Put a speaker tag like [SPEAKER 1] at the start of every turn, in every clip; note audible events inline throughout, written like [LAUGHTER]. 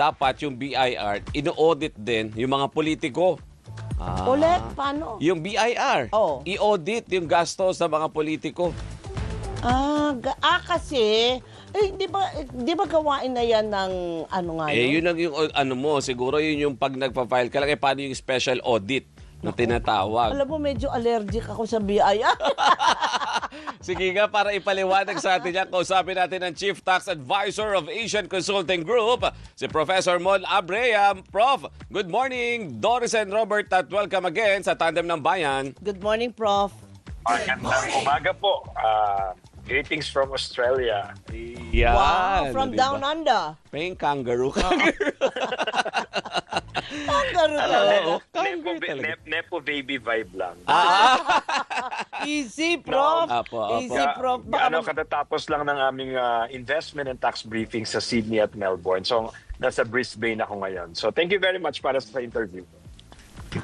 [SPEAKER 1] dapat yung BIR, ino-audit din yung mga politiko. Ah.
[SPEAKER 2] Ulit, paano?
[SPEAKER 1] Yung BIR,
[SPEAKER 2] Oh.
[SPEAKER 1] i-audit yung gastos ng mga politiko.
[SPEAKER 2] Ah, ga- ah kasi, eh, di ba, eh, di ba gawain na yan ng ano nga
[SPEAKER 1] Eh,
[SPEAKER 2] yun?
[SPEAKER 1] lang yung ano mo, siguro yun yung pag nagpa-file ka lang, eh, paano yung special audit na tinatawag.
[SPEAKER 2] Alam mo, medyo allergic ako sa BI. [LAUGHS]
[SPEAKER 1] Sige nga, para ipaliwanag sa atin yan, kausapin natin ang Chief Tax Advisor of Asian Consulting Group, si Professor Mon Abrea. Prof, good morning. Doris and Robert at welcome again sa Tandem ng Bayan.
[SPEAKER 2] Good morning, Prof.
[SPEAKER 3] Magandang umaga po. Ah, greetings from Australia.
[SPEAKER 1] Yan.
[SPEAKER 2] wow, from
[SPEAKER 1] diba?
[SPEAKER 2] down under.
[SPEAKER 1] Paying kangaroo. kangaroo. [LAUGHS]
[SPEAKER 2] Kangaroo
[SPEAKER 3] Ano,
[SPEAKER 2] talaga.
[SPEAKER 1] Oo,
[SPEAKER 3] Nepo,
[SPEAKER 1] kangaroo
[SPEAKER 3] ba-
[SPEAKER 1] talaga.
[SPEAKER 3] nep- nepo baby vibe lang.
[SPEAKER 1] ah, [LAUGHS]
[SPEAKER 2] Easy, Prof.
[SPEAKER 1] Apo, apo.
[SPEAKER 2] Easy, Prof. Baka
[SPEAKER 3] ano,
[SPEAKER 2] mag-
[SPEAKER 3] katatapos lang ng aming ah, investment and tax briefing sa Sydney at Melbourne. So, nasa Brisbane ako ngayon. So, thank you very much para sa interview.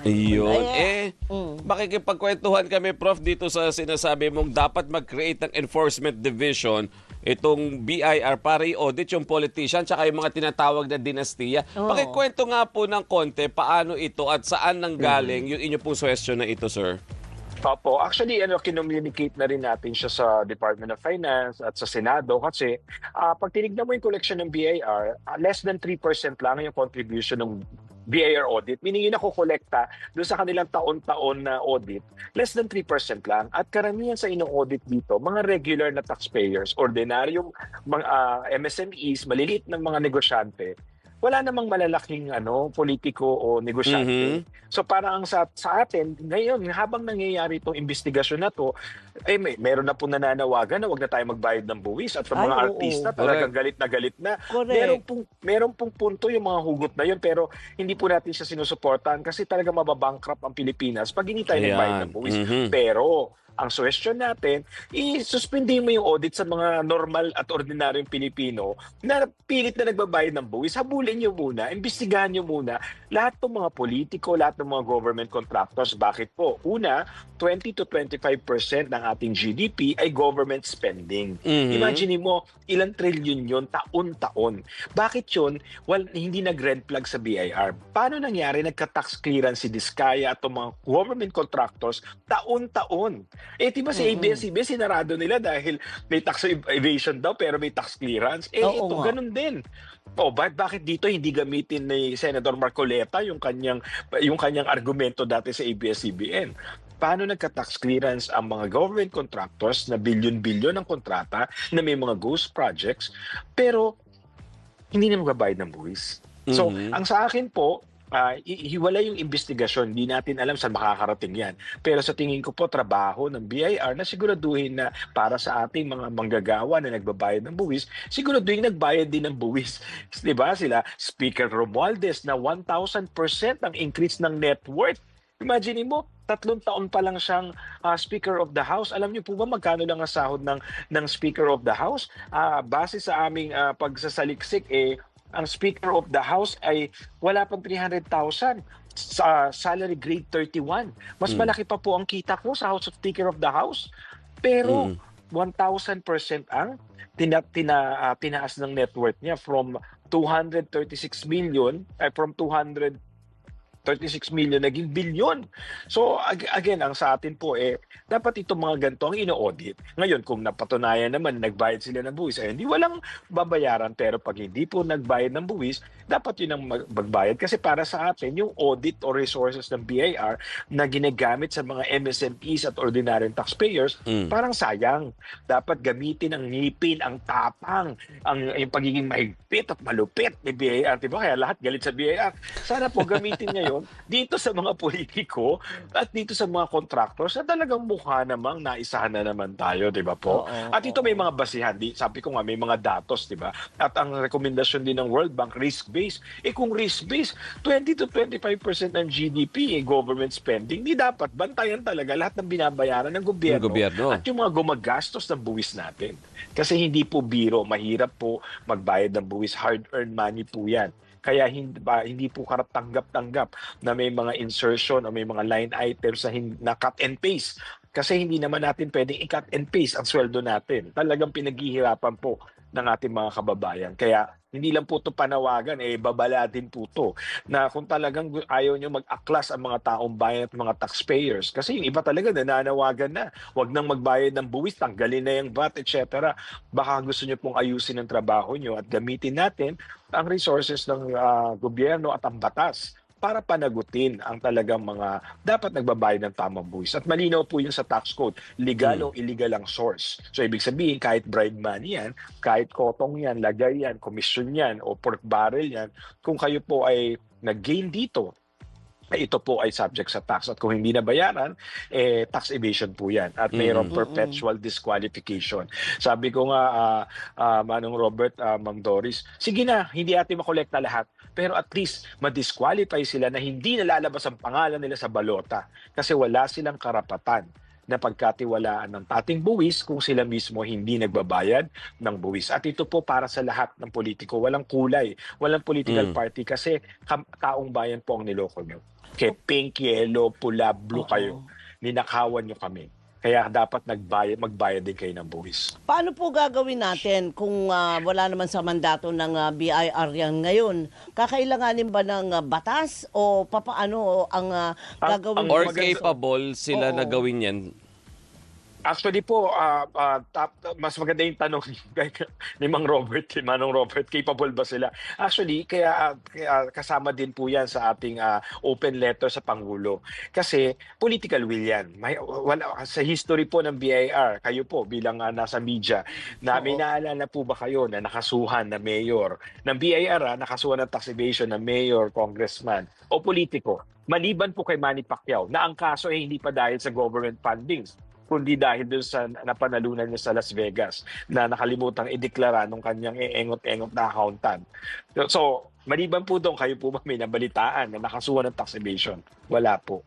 [SPEAKER 1] Ayun.
[SPEAKER 2] Ay,
[SPEAKER 1] Eh,
[SPEAKER 2] mm.
[SPEAKER 1] makikipagkwentuhan kami, Prof, dito sa sinasabi mong dapat mag-create ng enforcement division itong BIR para i-audit yung politician tsaka yung mga tinatawag na dinastiya.
[SPEAKER 2] Oo.
[SPEAKER 1] Pakikwento nga po ng konti paano ito at saan nanggaling yung inyo pong question na ito, sir.
[SPEAKER 3] Opo. Actually, ano, kinommunicate na rin natin siya sa Department of Finance at sa Senado kasi ah, pag tinignan mo yung collection ng BIR, ah, less than 3% lang yung contribution ng BIR audit. Meaning yung nakukolekta doon sa kanilang taon-taon na audit, less than 3% lang. At karamihan sa ino-audit dito, mga regular na taxpayers, ordinaryong mga ah, MSMEs, maliliit ng mga negosyante, wala namang malalaking ano politiko o negosyante. So parang ang sa, sa atin, ngayon, habang nangyayari itong investigasyon na to, eh, may, meron na po nananawagan na wag na tayo magbayad ng buwis. At sa mga
[SPEAKER 2] Ay, oo.
[SPEAKER 3] artista, talagang galit na galit na.
[SPEAKER 2] Correct.
[SPEAKER 3] Meron pong, meron pong punto yung mga hugot na yun, pero hindi po natin siya sinusuportahan kasi talaga mababankrupt ang Pilipinas pag hindi tayo
[SPEAKER 1] Ayan.
[SPEAKER 3] nagbayad ng buwis.
[SPEAKER 1] Mhm.
[SPEAKER 3] Pero, ang suggestion natin, i-suspendin mo yung audit sa mga normal at ordinaryong Pilipino na pilit na nagbabayad ng buwis. Habulin nyo muna, imbestigahan nyo muna lahat ng mga politiko, lahat ng mga government contractors. Bakit po? Una, 20 to 25% ng ating GDP ay government spending.
[SPEAKER 1] Mhm.
[SPEAKER 3] Imagine mo, ilang trilyon yun taon-taon. Bakit yun? Well, hindi nag-red flag sa BIR. Paano nangyari nagka-tax clearance si Diskaya at mga government contractors taon-taon? Eh, di ba si
[SPEAKER 2] Mhm.
[SPEAKER 3] ABS-CBN sinarado nila dahil may tax ev- evasion daw pero may tax clearance? Eh,
[SPEAKER 2] Oo
[SPEAKER 3] ito,
[SPEAKER 2] nga.
[SPEAKER 3] ganun din. Oh, bakit bakit dito hindi gamitin ni Senator Marcoleta yung kanyang yung kanyang argumento dati sa ABS-CBN? Paano nagka-tax clearance ang mga government contractors na bilyon-bilyon ang kontrata na may mga ghost projects pero hindi na magbabayad ng buwis. So,
[SPEAKER 1] Mhm.
[SPEAKER 3] ang sa akin po, ah, i- hiwalay yung investigasyon. Hindi natin alam saan makakarating yan. Pero sa tingin ko po, trabaho ng BIR na siguraduhin na para sa ating mga manggagawa na nagbabayad ng buwis, siguraduhin nagbayad din ng buwis. [LAUGHS] Di ba? Sila, Speaker Romualdez na 1,000% ang increase ng net worth. Imagine mo, tatlong taon pa lang siyang ah, Speaker of the House. Alam niyo po ba magkano lang ang sahod ng, ng Speaker of the House? Ah, base sa aming ah, pagsasaliksik, eh, ang Speaker of the House ay wala pang 300,000 sa salary grade 31. Mas
[SPEAKER 1] Mm.
[SPEAKER 3] malaki pa po ang kita ko sa House of Speaker of the House. Pero
[SPEAKER 1] Mm.
[SPEAKER 3] 1,000% ang tina, tina, ah, tinaas ng net worth niya from 236 million, ay from 200 36 million naging bilyon. So ag- again, ang sa atin po eh dapat itong mga ganito ang ino-audit. Ngayon kung napatunayan naman nagbayad sila ng buwis, ay hindi walang babayaran pero pag hindi po nagbayad ng buwis, dapat yun ang mag- magbayad kasi para sa atin yung audit or resources ng BIR na ginagamit sa mga MSMEs at ordinary taxpayers,
[SPEAKER 1] Mm.
[SPEAKER 3] parang sayang. Dapat gamitin ang ngipin, ang tapang, ang yung pagiging mahigpit at malupit ni BIR, 'di ba? Kaya lahat galit sa BIR. Sana po gamitin niya 'yon dito sa mga [LAUGHS] politiko at dito sa mga contractors na talagang mukha namang naisahan na naman tayo, 'di ba po?
[SPEAKER 2] Oo,
[SPEAKER 3] at ito may mga basihan, di sabi ko nga may mga datos, 'di ba? At ang rekomendasyon din ng World Bank risk-based. Eh kung risk-based, 20 to 25% ng GDP eh, government spending, di dapat bantayan talaga lahat ng binabayaran ng gobyerno,
[SPEAKER 1] Ng gobyerno.
[SPEAKER 3] at yung mga gumagastos ng buwis natin. Kasi hindi po biro, mahirap po magbayad ng buwis, hard-earned money po 'yan. Kaya hindi, ba, hindi po karap tanggap-tanggap na may mga insertion o may mga line items na, na cut and paste. Kasi hindi naman natin pwedeng i-cut and paste ang sweldo natin. Talagang pinaghihirapan po ng ating mga kababayan. Kaya hindi lang po ito panawagan, eh babala din po ito na kung talagang ayaw nyo mag-aklas ang mga taong bayan at mga taxpayers. Kasi yung iba talaga nananawagan na, wag nang magbayad ng buwis, tanggalin na yung VAT, etc. Baka gusto nyo pong ayusin ang trabaho nyo at gamitin natin ang resources ng ah, gobyerno at ang batas para panagutin ang talagang mga dapat nagbabayad ng tamang buwis. At malinaw po yun sa tax code, legal o illegal ang source. So ibig sabihin, kahit bribe money yan, kahit kotong yan, lagay yan, komisyon yan, o pork barrel yan, kung kayo po ay nag-gain dito, ito po ay subject sa tax. At kung hindi nabayaran, eh, tax evasion po yan. At mayroong
[SPEAKER 2] Mm.
[SPEAKER 3] perpetual disqualification. Sabi ko nga, ah, ah, Manong Robert, ah, Ma'am Doris, sige na, hindi atin makolekta lahat. Pero at least, ma-disqualify sila na hindi nalalabas ang pangalan nila sa balota. Kasi wala silang karapatan na pagkatiwalaan ng ating buwis kung sila mismo hindi nagbabayad ng buwis. At ito po para sa lahat ng politiko. Walang kulay, walang political
[SPEAKER 1] Mm.
[SPEAKER 3] party kasi taong bayan po ang niloko nyo. Kaya pink, yellow, pula, blue
[SPEAKER 2] Oo.
[SPEAKER 3] kayo. Ninakawan nyo kami. Kaya dapat nagbayad, magbayad din kayo ng buwis.
[SPEAKER 2] Paano po gagawin natin kung ah, wala naman sa mandato ng ah, BIR yan ngayon? Kakailanganin ba ng ah, batas o papaano ang ah,
[SPEAKER 3] Ang-
[SPEAKER 2] gagawin?
[SPEAKER 3] ang
[SPEAKER 1] Or
[SPEAKER 3] maganda-
[SPEAKER 1] capable sila na gawin yan?
[SPEAKER 3] Actually po, ah, ah, tap- mas maganda yung tanong ni, [LAUGHS] ni Mang Robert, ni Manong Robert, capable ba sila? Actually, kaya, ah, kaya kasama din po yan sa ating ah, open letter sa Pangulo. Kasi political will yan. May, wala, sa history po ng BIR, kayo po bilang ah, nasa media, na may
[SPEAKER 2] Oo.
[SPEAKER 3] naalala po ba kayo na nakasuhan na mayor ng BIR, ah, nakasuhan ng tax evasion na mayor, congressman, o politiko, maliban po kay Manny Pacquiao, na ang kaso ay hindi pa dahil sa government fundings, kundi dahil doon sa napanalunan niya sa Las Vegas na nakalimutang ideklara nung kanyang engot-engot na accountant. So, maliban po doon, kayo po ba may nabalitaan na nakasuhan ng tax evasion? Wala po.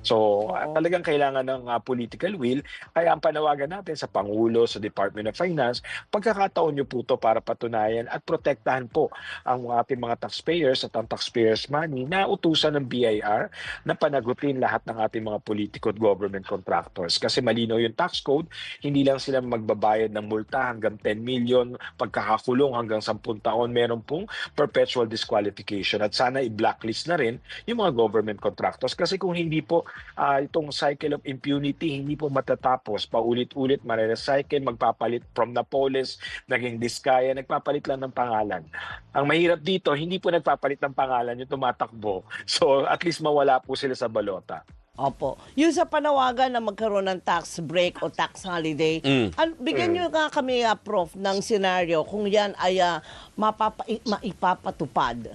[SPEAKER 3] So,
[SPEAKER 2] Oo.
[SPEAKER 3] ah, talagang kailangan ng ah, political will. Kaya ang panawagan natin sa Pangulo, sa Department of Finance, pagkakataon nyo po to para patunayan at protektahan po ang ating mga taxpayers at ang taxpayers money na utusan ng BIR na panagutin lahat ng ating mga politiko at government contractors. Kasi malinaw yung tax code, hindi lang sila magbabayad ng multa hanggang 10 million, pagkakakulong hanggang 10 taon, meron pong perpetual disqualification. At sana i-blacklist na rin yung mga government contractors. Kasi kung hindi po ah, itong cycle of impunity, hindi po matatapos. Paulit-ulit, mare-recycle, magpapalit from Napoles, naging Diskaya, nagpapalit lang ng pangalan. Ang mahirap dito, hindi po nagpapalit ng pangalan yung tumatakbo. [LAUGHS] So at least mawala po sila sa balota.
[SPEAKER 2] Opo. Yung sa panawagan na magkaroon ng tax break o tax holiday,
[SPEAKER 1] Mm.
[SPEAKER 2] an- bigyan nyo nga kami, ah, Prof, ng senaryo kung yan ay ah, mapapa- i- maipapatupad.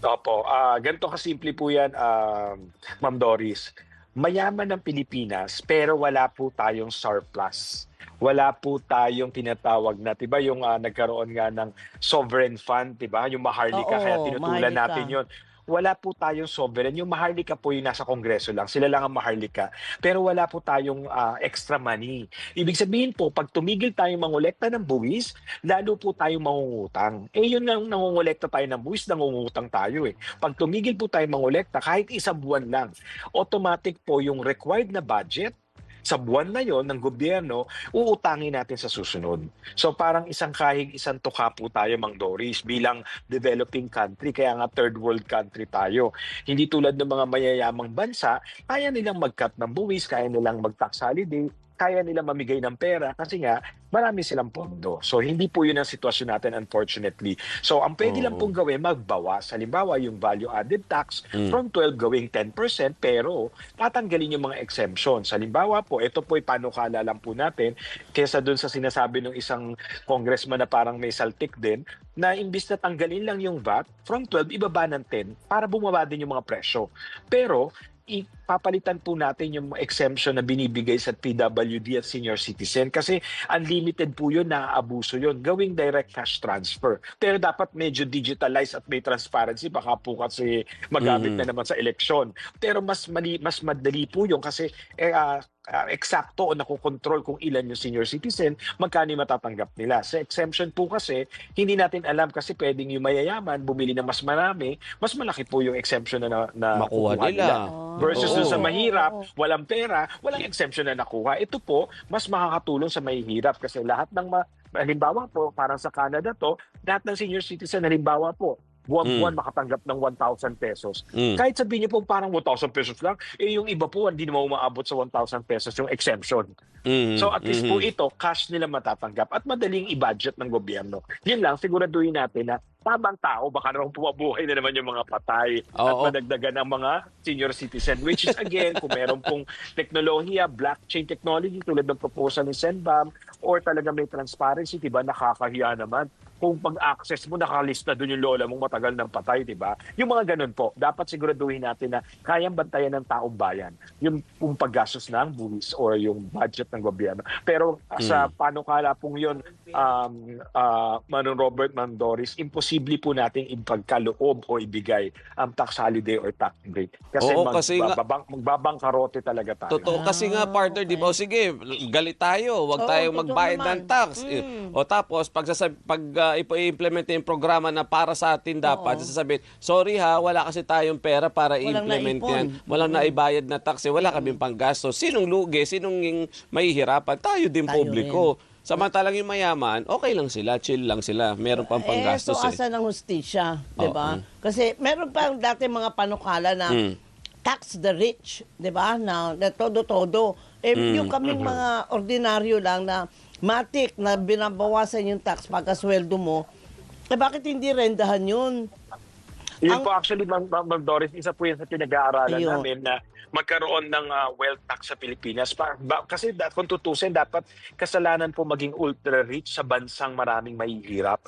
[SPEAKER 3] Opo, ah ganito kasimple po yan, um, Ma'am Doris. Mayaman ng Pilipinas pero wala po tayong surplus. Wala po tayong tinatawag na, 'di ba, yung ah, nagkaroon nga ng sovereign fund, 'di ba? Yung Maharlika
[SPEAKER 2] Oo,
[SPEAKER 3] kaya tinutulan
[SPEAKER 2] Maharlika.
[SPEAKER 3] natin 'yon. Wala po tayong sovereign. Yung Maharlika po yung nasa kongreso lang. Sila lang ang Maharlika. Pero wala po tayong ah, extra money. Ibig sabihin po, pag tumigil tayong mangolekta ng buwis, lalo po tayong mangungutang. Eh yun nga, nangongolekta tayo ng buwis, nangungutang tayo eh. Pag tumigil po tayong mangolekta, kahit isang buwan lang, automatic po yung required na budget sa buwan na yon ng gobyerno, uutangin natin sa susunod. So parang isang kahig, isang tuka po tayo, Mang Doris, bilang developing country, kaya nga third world country tayo. Hindi tulad ng mga mayayamang bansa, kaya nilang mag-cut ng buwis, kaya nilang mag-tax holiday, kaya nilang mamigay ng pera kasi nga marami silang pondo. So hindi po yun ang sitwasyon natin unfortunately. So ang pwede lang
[SPEAKER 1] Oo.
[SPEAKER 3] pong gawin magbawas. Halimbawa yung value added tax
[SPEAKER 1] Mm.
[SPEAKER 3] from 12 gawing 10% pero tatanggalin yung mga exemptions. Halimbawa po, ito po ay panukala lang po natin kesa dun sa sinasabi ng isang congressman na parang may saltik din na imbis na tanggalin lang yung VAT from 12 ibaba ng 10 para bumaba din yung mga presyo. Pero ipapalitan po natin yung exemption na binibigay sa PWD at senior citizen kasi unlimited po yun, naaabuso yun. Gawing direct cash transfer. Pero dapat medyo digitalized at may transparency. Baka po kasi magamit
[SPEAKER 1] Mhm.
[SPEAKER 3] na naman sa eleksyon. Pero mas mali, mas madali po yun kasi eh, ah, ah, eksakto o nakokontrol kung ilan yung senior citizen, magkano yung matatanggap nila. Sa exemption po kasi, hindi natin alam kasi pwedeng yung mayayaman bumili ng mas marami, mas malaki po yung exemption na, na, na
[SPEAKER 1] Makuha
[SPEAKER 3] kukuha
[SPEAKER 1] nila.
[SPEAKER 3] Versus dun sa mahirap, walang pera, walang exemption na nakuha. Ito po, mas makakatulong sa mahihirap kasi lahat ng ma- halimbawa po, parang sa Canada to, lahat ng senior citizen, halimbawa po, buwan-buwan makatanggap ng 1,000 pesos.
[SPEAKER 1] Mm.
[SPEAKER 3] Kahit sabihin niyo po parang 1,000 pesos lang, eh yung iba po hindi naman umaabot sa 1,000 pesos yung exemption.
[SPEAKER 1] Mhm,
[SPEAKER 3] So at least po
[SPEAKER 1] mhm.
[SPEAKER 3] ito, cash nila matatanggap at madaling i-budget ng gobyerno. Yun lang, siguraduhin natin na tamang tao, baka naman pumabuhay na naman yung mga patay at
[SPEAKER 1] Oo.
[SPEAKER 3] madagdagan ang mga senior citizen. Which is again, kung meron pong teknolohiya, blockchain technology tulad ng proposal ni Senbam or talaga may transparency, di ba, nakakahiya naman kung pag-access mo, nakalista doon yung lola mong matagal ng patay, di ba? Yung mga ganun po, dapat siguraduhin natin na kayang bantayan ng taong bayan yung, yung paggastos ng buwis or yung budget ng gobyerno. Pero sa panukala pong yun, um, uh, Manong Robert Mandoris, imposible po nating ipagkaloob o ibigay ang tax holiday or tax break. Kasi,
[SPEAKER 1] Oo, kasi nga-
[SPEAKER 3] magbabang, magbabangkarote talaga tayo.
[SPEAKER 1] Totoo kasi nga partner, di ba? O sige, galit tayo, wag
[SPEAKER 2] Oo,
[SPEAKER 1] tayong magbayad ng tax.
[SPEAKER 2] Mm.
[SPEAKER 1] O tapos pag pag uh, ipo-implement yung programa na para sa atin dapat,
[SPEAKER 2] Oo.
[SPEAKER 1] sasabihin, sorry ha, wala kasi tayong pera para
[SPEAKER 2] Walang
[SPEAKER 1] i-implement
[SPEAKER 2] naipon.
[SPEAKER 1] yan. Walang naibayad na tax, eh, wala kaming panggasto. Sinong lugi, sinong mahihirapan? Tayo din
[SPEAKER 2] Tayo
[SPEAKER 1] publiko. Samantalang yung mayaman, okay lang sila, chill lang sila. Meron pang panggastos
[SPEAKER 2] eh, so
[SPEAKER 1] eh.
[SPEAKER 2] asa ng hustisya, di ba? Kasi meron pa dati mga panukala na
[SPEAKER 1] Mm.
[SPEAKER 2] tax the rich, di ba? Na, na todo-todo. Eh,
[SPEAKER 1] Mm,
[SPEAKER 2] yung kaming mga ordinaryo lang na matik na binabawasan yung tax pagkasweldo mo, eh bakit hindi rendahan yun?
[SPEAKER 3] Yun
[SPEAKER 2] Ang-
[SPEAKER 3] po actually, Ma'am Ma'am Doris, isa po yan sa pinag-aaralan
[SPEAKER 2] Ayun.
[SPEAKER 3] namin na magkaroon ng ah, wealth tax sa Pilipinas. Pa, ba- kasi da, kung tutusin, dapat kasalanan po maging ultra-rich sa bansang maraming mahihirap.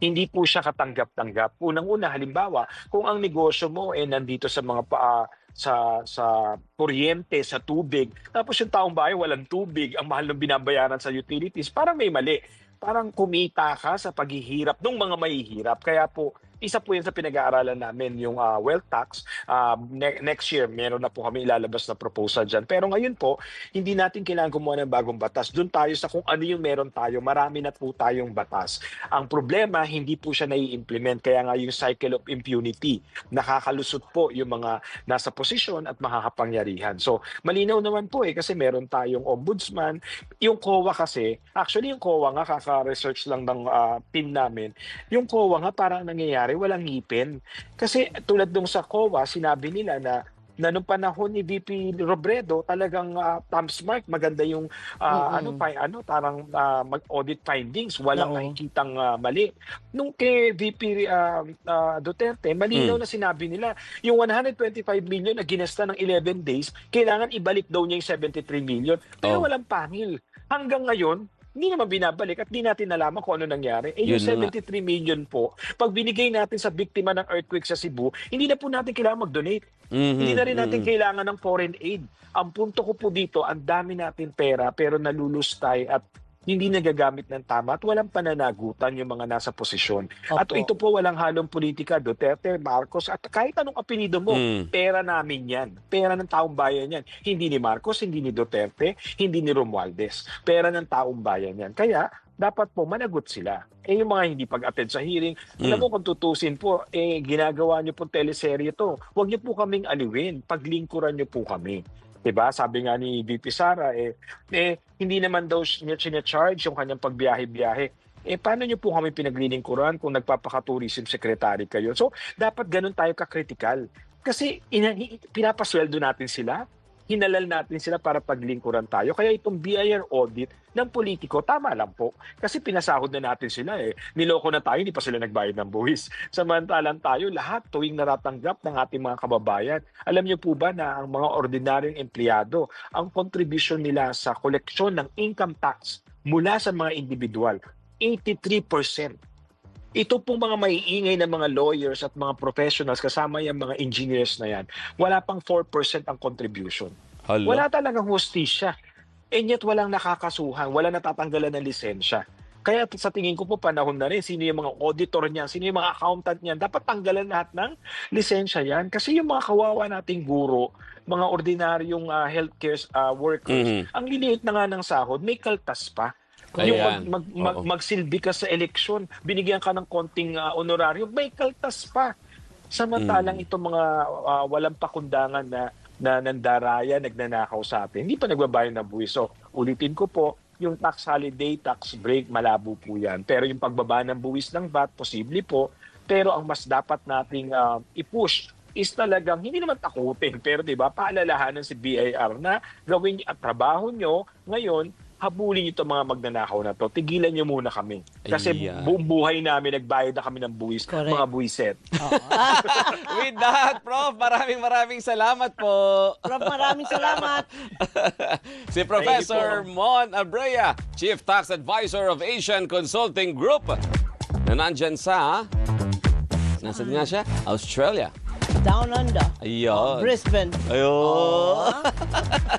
[SPEAKER 3] Hindi po siya katanggap-tanggap. Unang-una, halimbawa, kung ang negosyo mo ay nandito sa mga pa, ah, sa sa kuryente, sa tubig, tapos yung taong bayan walang tubig, ang mahal ng binabayaran sa utilities, parang may mali. Parang kumita ka sa paghihirap ng mga mahihirap. Kaya po, isa po yan sa pinag-aaralan namin, yung ah, wealth tax. Ah, ne- next year, meron na po kami ilalabas na proposal dyan. Pero ngayon po, hindi natin kailangan gumawa ng bagong batas. Doon tayo sa kung ano yung meron tayo. Marami na po tayong batas. Ang problema, hindi po siya nai-implement. Kaya nga yung cycle of impunity, nakakalusot po yung mga nasa posisyon at makakapangyarihan. So, malinaw naman po eh, kasi meron tayong ombudsman. Yung COA kasi, actually yung COA nga, kaka-research lang ng ah, team namin, yung COA nga parang nangyayari, walang ngipin. Kasi tulad nung sa COA, sinabi nila na na nung panahon ni VP Robredo, talagang uh, thumbs mark, maganda yung ah,
[SPEAKER 2] Mm-mm.
[SPEAKER 3] ano pa ano parang ah, mag-audit findings, walang
[SPEAKER 2] Oo.
[SPEAKER 3] nakikitang ah, mali. Nung kay VP ah, ah, Duterte, malinaw
[SPEAKER 1] Mm.
[SPEAKER 3] na sinabi nila, yung 125 million na ginasta ng 11 days, kailangan ibalik daw niya yung 73 million. Pero
[SPEAKER 1] Oh.
[SPEAKER 3] walang pangil. Hanggang ngayon, hindi naman binabalik at di natin nalaman kung ano nangyari. Eh, yung
[SPEAKER 1] Yun na nga.
[SPEAKER 3] 73 million po, pag binigay natin sa biktima ng earthquake sa Cebu, hindi na po natin kailangan mag-donate.
[SPEAKER 1] Mhm,
[SPEAKER 3] Hindi na rin natin
[SPEAKER 1] mhm.
[SPEAKER 3] kailangan ng foreign aid. Ang punto ko po dito, ang dami natin pera pero nalulustay at hindi nagagamit ng tama at walang pananagutan yung mga nasa posisyon. At
[SPEAKER 2] Opo.
[SPEAKER 3] ito po walang halong politika, Duterte, Marcos, at kahit anong apelido mo,
[SPEAKER 1] Mm.
[SPEAKER 3] pera namin yan. Pera ng taong bayan yan. Hindi ni Marcos, hindi ni Duterte, hindi ni Romualdez. Pera ng taong bayan yan. Kaya, dapat po managot sila. Eh yung mga hindi pag-attend sa hearing, alam
[SPEAKER 1] Mm.
[SPEAKER 3] mo kung tutusin po, eh ginagawa niyo po teleserye to. Huwag niyo po kaming aliwin. Paglingkuran niyo po kami. 'Diba? Sabi nga ni VP Sara, eh, eh hindi naman daw niya charge yung kanyang pagbiyahe-biyahe. Eh, paano niyo po kami pinaglilingkuran kung nagpapaka-tourism secretary kayo? So, dapat ganun tayo ka-critical. Kasi ina- pinapasweldo natin sila, hinalal natin sila para paglingkuran tayo. Kaya itong BIR audit ng politiko, tama lang po. Kasi pinasahod na natin sila eh. Niloko na tayo, hindi pa sila nagbayad ng buwis. [LAUGHS] Samantalang tayo, lahat tuwing naratanggap ng ating mga kababayan. Alam niyo po ba na ang mga ordinaryong empleyado, ang contribution nila sa koleksyon ng income tax mula sa mga individual, 83%. Ito pong mga maiingay na mga lawyers at mga professionals kasama yung mga engineers na yan, wala pang 4% ang contribution.
[SPEAKER 1] Hala.
[SPEAKER 3] Wala talagang hustisya. And yet walang nakakasuhan, wala natatanggalan ng lisensya. Kaya sa tingin ko po panahon na rin, sino yung mga auditor niyan, sino yung mga accountant niyan, dapat tanggalan lahat ng lisensya yan. Kasi yung mga kawawa nating guro, mga ordinaryong ah, healthcare ah, workers,
[SPEAKER 1] Mhm.
[SPEAKER 3] ang liliit na nga ng sahod, may kaltas pa. Yung mag,
[SPEAKER 1] Ayan.
[SPEAKER 3] mag, mag-
[SPEAKER 1] Oo.
[SPEAKER 3] magsilbi ka sa eleksyon, binigyan ka ng konting ah, honorarium, may kaltas pa. Samantalang
[SPEAKER 1] Mm.
[SPEAKER 3] itong mga ah, walang pakundangan na na nandaraya, nagnanakaw sa atin, hindi pa nagbabayad ng buwis. So, ulitin ko po, yung tax holiday, tax break, malabo po yan. Pero yung pagbaba ng buwis ng VAT, posible po. Pero ang mas dapat nating ah, i-push is talagang hindi naman takutin pero 'di ba paalalahanan si BIR na gawin at trabaho nyo ngayon habulin niyo itong mga magnanakaw na to. Tigilan niyo muna kami. Kasi
[SPEAKER 1] Ayan.
[SPEAKER 3] buong buhay namin nagbayad na kami ng buwis,
[SPEAKER 2] Correct.
[SPEAKER 3] mga buwiset. [LAUGHS]
[SPEAKER 1] With that, Prof, maraming maraming salamat po.
[SPEAKER 2] Prof, maraming salamat. [LAUGHS]
[SPEAKER 1] si Professor Mon Abrea, Chief Tax Advisor of Asian Consulting Group, na nandyan sa, nasaan nga siya? Australia.
[SPEAKER 2] Down under.
[SPEAKER 1] Ayun.
[SPEAKER 2] Brisbane.
[SPEAKER 1] Ayun. [LAUGHS]